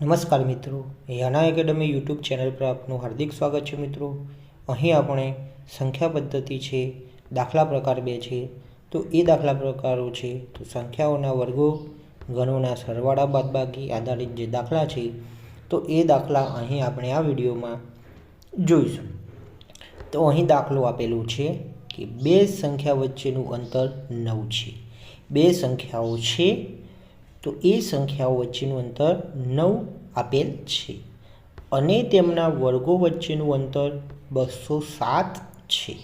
નમસ્કાર મિત્રો યાના academy YouTube channel પર આપનું હાર્દિક સ્વાગત છે મિત્રો. અહીં આપણે સંખ્યા પદ્ધતિ છે, દાખલા પ્રકાર બે છે. તો એ દાખલા પ્રકારો છે, તો સંખ્યાઓના વર્ગો, ગણોના સરવાળા બાદબાકી આધારિત જે દાખલા છે, તો એ દાખલા અહીં આપણે આ વિડીયોમાં જોઈશું. તો અહીં દાખલો આપેલું છે કે બે સંખ્યા વચ્ચેનું અંતર નવ છે. બે સંખ્યાઓ છે તો એ સંખ્યાઓ વચ્ચેનું અંતર નવ આપેલ છે. અને તેમના વર્ગો વચ્ચેનું અંતર બસો સાત છે.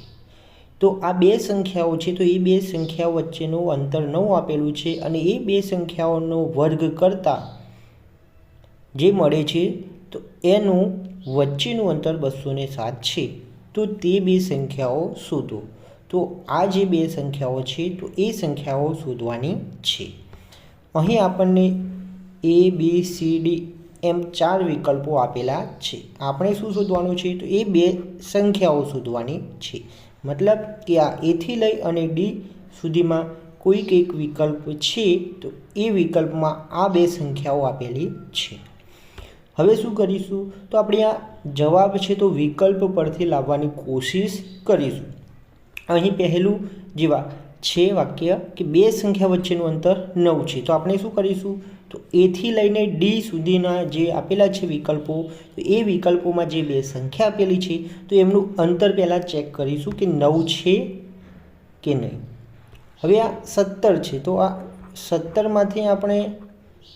તો આ બે સંખ્યાઓ છે, તો એ બે સંખ્યાઓ વચ્ચેનું અંતર નવ આપેલું છે અને એ બે સંખ્યાઓનો વર્ગ કરતાં જે મળે છે, તો એનું વચ્ચેનું અંતર બસો સાત છે. તો તે બે સંખ્યાઓ શોધો. તો આ જે બે સંખ્યાઓ છે, તો એ સંખ્યાઓ શોધવાની છે. અહીં આપણને એ બી સી ડી એમ ચાર વિકલ્પો આપેલા છે. આપણે શું શોધવાનું છે? તો એ બે સંખ્યાઓ શોધવાની છે. મતલબ કે આ એથી લઈ અને ડી સુધીમાં કોઈક એક વિકલ્પ છે, તો એ વિકલ્પમાં આ બે સંખ્યાઓ આપેલી છે. હવે શું કરીશું? તો આપણે આ જવાબ છે તો વિકલ્પ પરથી લાવવાની કોશિશ કરીશું. અહીં પહેલું જેવા છે વાક્ય કે બે સંખ્યા વચ્ચેનું અંતર નવ છે. તો આપણે શું કરીશું? તો એથી લઈને ડી સુધીના જે આપેલા છે વિકલ્પો, તો એ વિકલ્પોમાં જે બે સંખ્યા આપેલી છે, તો એમનું અંતર પહેલાં ચેક કરીશું કે નવ છે કે નહીં. હવે આ સત્તર છે. તો આ સત્તરમાંથી આપણે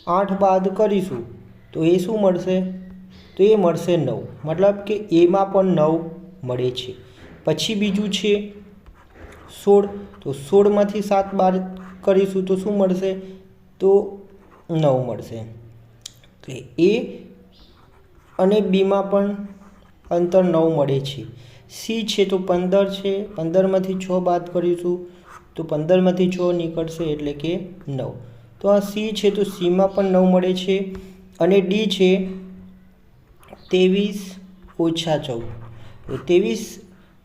આઠ બાદ કરીશું. તો એ શું મળશે? તો એ મળશે નવ. મતલબ કે એમાં પણ નવ મળે છે. પછી બીજું છે સોળ, તો સોળમાંથી સાત બાર કરીશું તો શું મળશે? તો નવ મળશે. એટલે એ અને બીમાં પણ અંતર નવ મળે છે. સી છે તો પંદર છે, પંદરમાંથી છ બાદ કરીશું તો પંદરમાંથી છ નીકળશે એટલે કે નવ. તો આ સી છે તો સીમાં પણ નવ મળે છે અને ડી છે ત્રેવીસ ઓછા ચૌદ. તો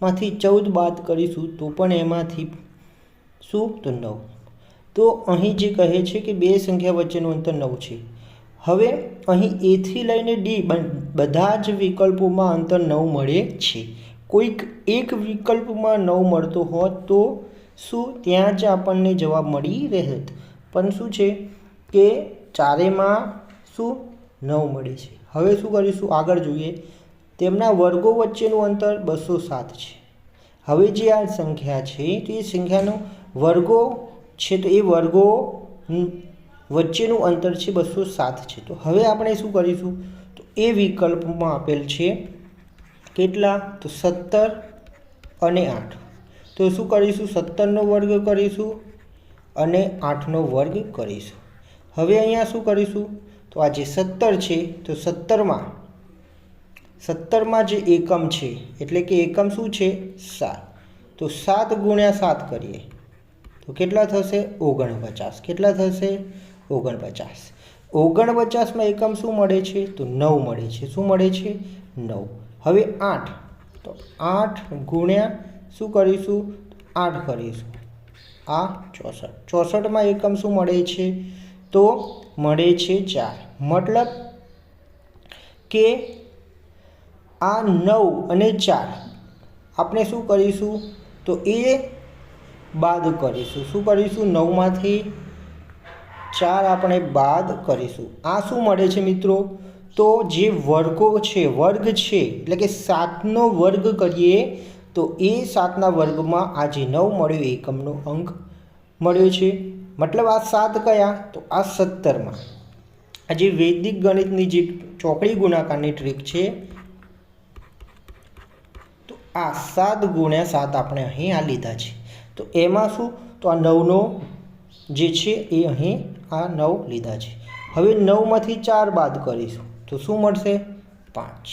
ત્રેવીસમાંથી ચૌદ બાદ કરીશું તો પણ એમાંથી શું તો નવ. તો અહીં જે કહે છે કે બે સંખ્યા વચ્ચેનું અંતર નવ છે. હવે અહીં એથી લઈને ડી બધા જ વિકલ્પોમાં અંતર નવ મળે છે. કોઈક એક વિકલ્પમાં નવ મળતો હોત તો શું ત્યાં જ આપણને જવાબ મળી રહેત? પણ શું છે કે ચારેમાં શું? નવ મળે છે. હવે શું કરીશું? આગળ જોઈએ. તેમના વર્ગો વચ્ચેનું અંતર બસો સાત છે. હવે જે આ સંખ્યા છે, તો એ સંખ્યાનો વર્ગો છે, તો એ વર્ગો વચ્ચેનું અંતર છે બસો સાત છે. તો હવે આપણે શું કરીશું? તો એ વિકલ્પમાં આપેલ છે કેટલા? તો સત્તર અને આઠ. તો શું કરીશું? સત્તરનો વર્ગ કરીશું અને આઠનો વર્ગ કરીશું. હવે અહીંયા શું કરીશું? તો આ જે સત્તર છે, તો સત્તરમાં સત્તરમાં જે એકમ છે, એટલે કે એકમ શું છે? સાત. તો સાત ગુણ્યા સાત કરીએ. તો કેટલા થશે? ઓગણપચાસ. કેટલા થશે? ઓગણપચાસ. ઓગણપચાસમાં એકમ શું મળે છે? તો નવ મળે છે. શું મળે છે? નવ. હવે આઠ. તો આઠ ગુણ્યા શું કરીશું? આઠ કરીશું. આ ચોસઠ. ચોસઠમાં એકમ શું મળે છે? તો મળે છે ચાર. મતલબ કે આ નવ અને ચાર. આપણે શું કરીશું? તો એ બાદ કરીશું. શું કરીશું? નવમાંથી ચાર આપણે બાદ કરીશું. આ શું મળે છે મિત્રો? તો જે વર્ગો છે, વર્ગ છે, એટલે કે સાતનો વર્ગ કરીએ, તો એ સાતના વર્ગમાં આ જે નવ મળ્યો, એકમનો અંક મળ્યો છે. મતલબ આ સાત કયા? તો આ સત્તરમાં. આ જે વૈદિક ગણિતની જે ચોકડી ગુણાકારની ટ્રીક છે આ સાત ગુણ્યા સાત આપણે અહીં આ લીધા છે. તો એમાં શું? તો આ નવનો જે છે એ અહીં આ નવ લીધા છે. હવે નવમાંથી ચાર બાદ કરીશું. તો શું મળશે? પાંચ.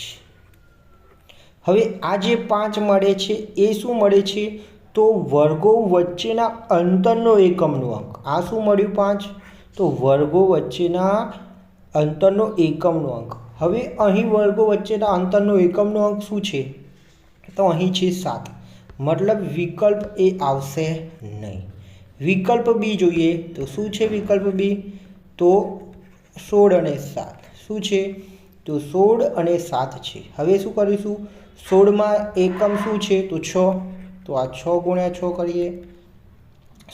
હવે આ જે પાંચ મળે છે એ શું મળે છે? તો વર્ગો વચ્ચેના અંતરનો એકમનો અંક. આ શું મળ્યું પાંચ? તો વર્ગો વચ્ચેના અંતરનો એકમનો અંક. હવે અહીં વર્ગો વચ્ચેના અંતરનો એકમનો અંક શું છે? તો અહીં છે સાત. મતલબ વિકલ્પ એ આવશે નહીં. વિકલ્પ બી જોઈએ તો શું છે વિકલ્પ બી? તો સોળ અને સાત. શું છે? તો સોળ અને સાત છે. હવે શું કરીશું? સોળમાં એકમ શું છે? તો છ. તો આ છ ગુણ્યા છ કરીએ.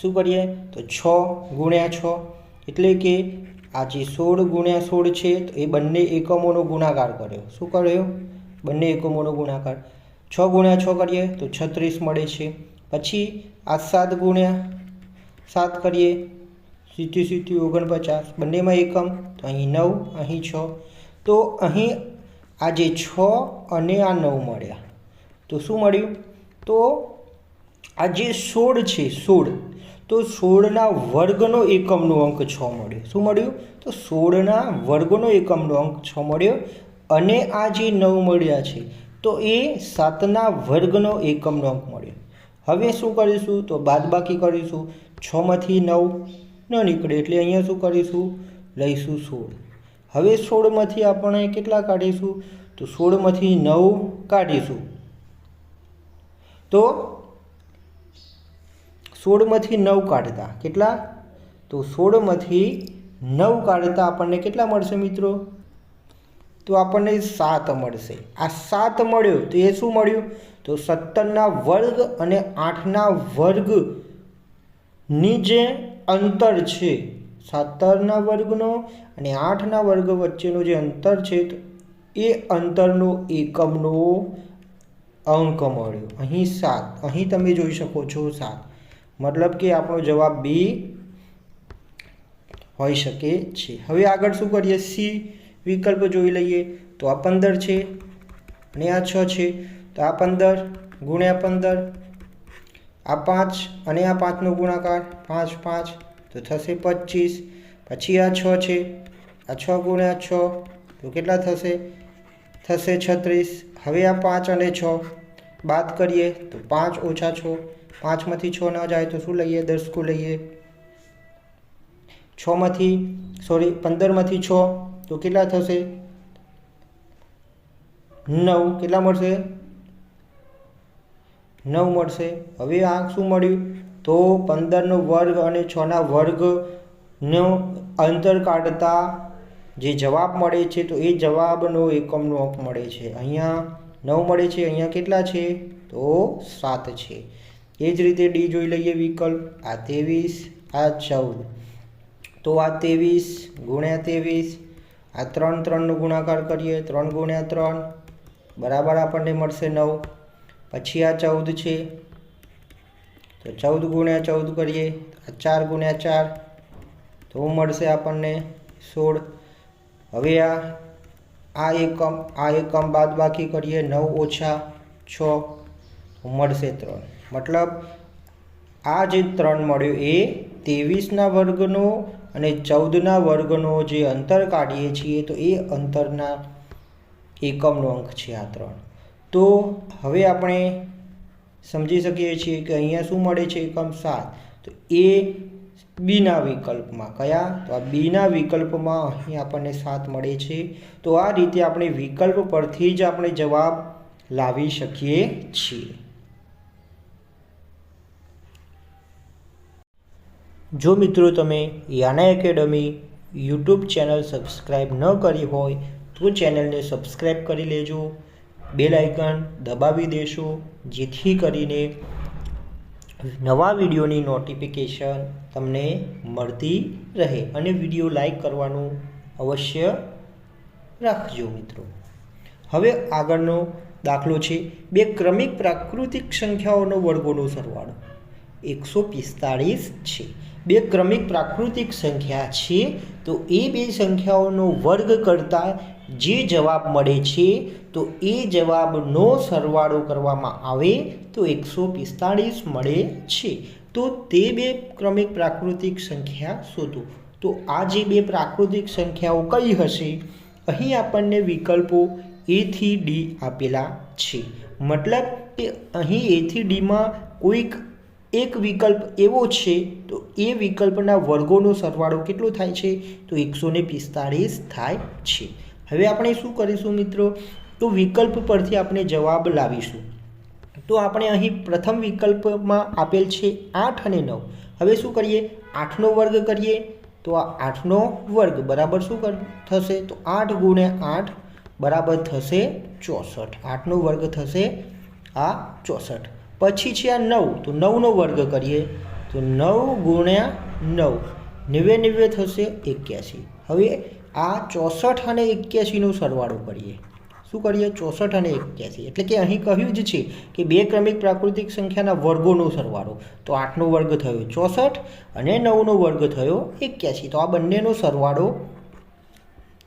શું કરીએ? તો છ ગુણ્યા છ. એટલે કે આ જે સોળ ગુણ્યા સોળ છે, તો એ બંને એકમોનો ગુણાકાર કર્યો. શું કર્યો? બંને એકમોનો ગુણાકાર. છ ગુણ્યા છ કરીએ તો છત્રીસ મળે છે. પછી આ સાત ગુણ્યા સાત કરીએ સીધી સીધી ઓગણપચાસ, બંનેમાં એકમ, તો અહીં નવ, અહીં છ. તો અહીં આ જે છ અને આ નવ મળ્યા. તો શું મળ્યું? તો આ જે સોળ છે, સોળ. તો સોળના વર્ગનો એકમનો અંક છ મળ્યો. શું મળ્યું? તો સોળના વર્ગનો એકમનો અંક છ મળ્યો અને આ જે નવ મળ્યા છે તો એ સાતના વર્ગનો એકમનો અંક મળ્યો. હવે શું કરીશું? તો બાદબાકી કરીશું. છમાંથી નવ ન નીકળે એટલે અહીંયા શું કરીશું? લઈશું સોળ. હવે સોળમાંથી આપણે કેટલા કાઢીશું? તો સોળમાંથી નવ કાઢીશું. તો સોળમાંથી નવ કાઢતા કેટલા? તો સોળમાંથી નવ કાઢતા આપણને કેટલા મળશે મિત્રો? તો આપણને સાત મળશે. આ સાત મળ્યો, તો એ શું મળ્યું? તો સત્તરના વર્ગ અને આઠના વર્ગની જે અંતર છે. સત્તરના વર્ગનો અને આઠના વર્ગ વચ્ચેનો જે અંતર છે, તો એ અંતરનો એકમનો અંક મળ્યો. અહીં સાત. અહીં તમે જોઈ શકો છો સાત. મતલબ કે આપણો જવાબ બી હોઈ શકે છે. હવે આગળ શું કરીએ? સી. વિકલ્પ જોઈ લઈએ તો આ પંદર છે અને આ છ છે. તો આ પંદર ગુણ્યા પંદર, આ પાંચ અને આ પાંચનો ગુણાકાર પાંચ પાંચ, તો થશે પચીસ. પછી આ છ છે, આ છ ગુણ્યા છ, તો કેટલા થશે? થશે છત્રીસ. હવે આ પાંચ અને છ, બાદ કરીએ તો પાંચ ઓછા છ. પાંચમાંથી છ ન જાય તો શું લઈએ? દસકું લઈએ. છમાંથી સોરી પંદરમાંથી છ તો કેટલા થશે? નવ. કેટલા મળશે? નવ મળશે. હવે આ શું મળ્યું? તો પંદરનો વર્ગ અને છના વર્ગનો અંતર કાઢતા જે જવાબ મળે છે, તો એ જવાબનો એકમનો અંક મળે છે. અહીંયા નવ મળે છે, અહીંયા કેટલા છે? તો સાત છે. એ જ રીતે ડી જોઈ લઈએ વિકલ્પ. આ ત્રેવીસ, આ ચૌદ. તો આ ત્રેવીસ ગુણ્યા ત્રેવીસ આ ત્રણ ત્રણનો ગુણાકાર કરીએ, ત્રણ ગુણ્યા ત્રણ, બરાબર આપણને મળશે નવ. પછી આ ચૌદ છે. તો ચૌદ ગુણ્યા ચૌદ કરીએ, આ ચાર ગુણ્યા ચાર, તો મળશે આપણને સોળ. હવે આ આ એકમ આ એકમ બાદ બાકી કરીએ, નવ ઓછા છ મળશે ત્રણ. મતલબ, આ જે ત્રણ મળ્યો એ ત્રેવીસના વર્ગનો અને ચૌદના વર્ગનો જે અંતર કાઢીએ છીએ, તો એ અંતરના એકમનો અંક છે આ ત્રણ. તો હવે આપણે સમજી શકીએ છીએ કે અહીંયા શું મળે છે એકમ સાત? તો એ બીના વિકલ્પમાં કયા? તો આ બીના વિકલ્પમાં અહીં આપણને સાત મળે છે. તો આ રીતે આપણે વિકલ્પ પરથી જ આપણે જવાબ લાવી શકીએ છીએ. જો મિત્રો તમે યાના એકેડમી યુટ્યુબ ચેનલ સબસ્ક્રાઈબ ન કરી હોય, તો ચેનલને સબસ્ક્રાઈબ કરી લેજો, બેલ આઇકન દબાવી દેશો, જેથી કરીને નવા વિડીયોની નોટિફિકેશન તમને મળતી રહે અને વીડિયો લાઈક કરવાનું અવશ્ય રાખજો મિત્રો. હવે આગળનો દાખલો છે. બે ક્રમિક પ્રાકૃતિક સંખ્યાઓનો વર્ગોનો સરવાળો. એકસો પિસ્તાળીસ છે. બે ક્રમિક પ્રાકૃતિક સંખ્યા છે, તો એ બે સંખ્યાઓનો વર્ગ કરતાં જે જવાબ મળે છે, તો એ જવાબનો સરવાળો કરવામાં આવે તો એકસો પિસ્તાળીસ મળે છે. તો તે બે ક્રમિક પ્રાકૃતિક સંખ્યા શોધો. તો આ જે બે પ્રાકૃતિક સંખ્યાઓ કઈ હશે? અહીં આપણને વિકલ્પો એથી ડી આપેલા છે. મતલબ કે અહીં એથી ડીમાં કોઈક એક વિકલ્પ એવો છે, તો એ વિકલ્પના વર્ગોનો સરવાળો કેટલો થાય છે? તો એકસો પિસ્તાળીસ થાય છે. હવે આપણે શું કરીશું મિત્રો? તો વિકલ્પ પરથી આપણે જવાબ લાવીશું. તો આપણે અહીં પ્રથમ વિકલ્પમાં આપેલ છે આઠ અને નવ. હવે શું કરીએ? આઠનો વર્ગ કરીએ. તો આ આઠનો વર્ગ બરાબર શું કર, થશે? તો આઠ ગુણે આઠ બરાબર થશે ચોસઠ. આઠનો વર્ગ થશે આ ચોસઠ. પછી છે આ નવ. તો નવનો વર્ગ કરીએ. તો નવ ગુણ્યા નવ. નેવે નેવે થશે એક્યાસી. હવે આ ચોસઠ અને એક્યાસીનો સરવાળો કરીએ. શું કરીએ? ચોસઠ અને એક્યાસી. એટલે કે અહીં કહ્યું જ છે કે બે ક્રમિક પ્રાકૃતિક સંખ્યાના વર્ગોનો સરવાળો. તો આઠનો વર્ગ થયો ચોસઠ અને નવનો વર્ગ થયો એક્યાસી. તો આ બંનેનો સરવાળો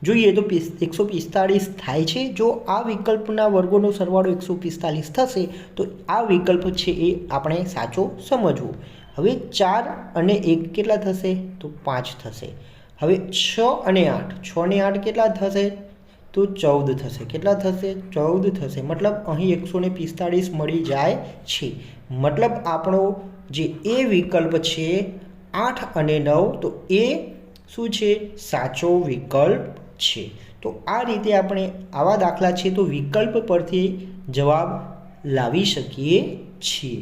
જોઈએ તો એકસો પિસ્તાળીસ થાય છે. જો આ વિકલ્પના વર્ગોનો સરવાળો એકસો પિસ્તાલીસ થશે, તો આ વિકલ્પ છે એ આપણે સાચો સમજવો. હવે ચાર અને એક કેટલા થશે? તો પાંચ થશે. હવે છ અને આઠ, છ ને આઠ કેટલા થશે? તો ચૌદ થશે. કેટલા થશે? ચૌદ થશે. મતલબ અહીં એકસો પિસ્તાળીસ મળી જાય છે. મતલબ આપણો જે એ વિકલ્પ છે, આઠ અને નવ, તો એ શું છે? સાચો વિકલ્પ છે. તો આ રીતે આપણે આવા દાખલા છે તો વિકલ્પ પરથી જવાબ લાવી શકીએ છીએ.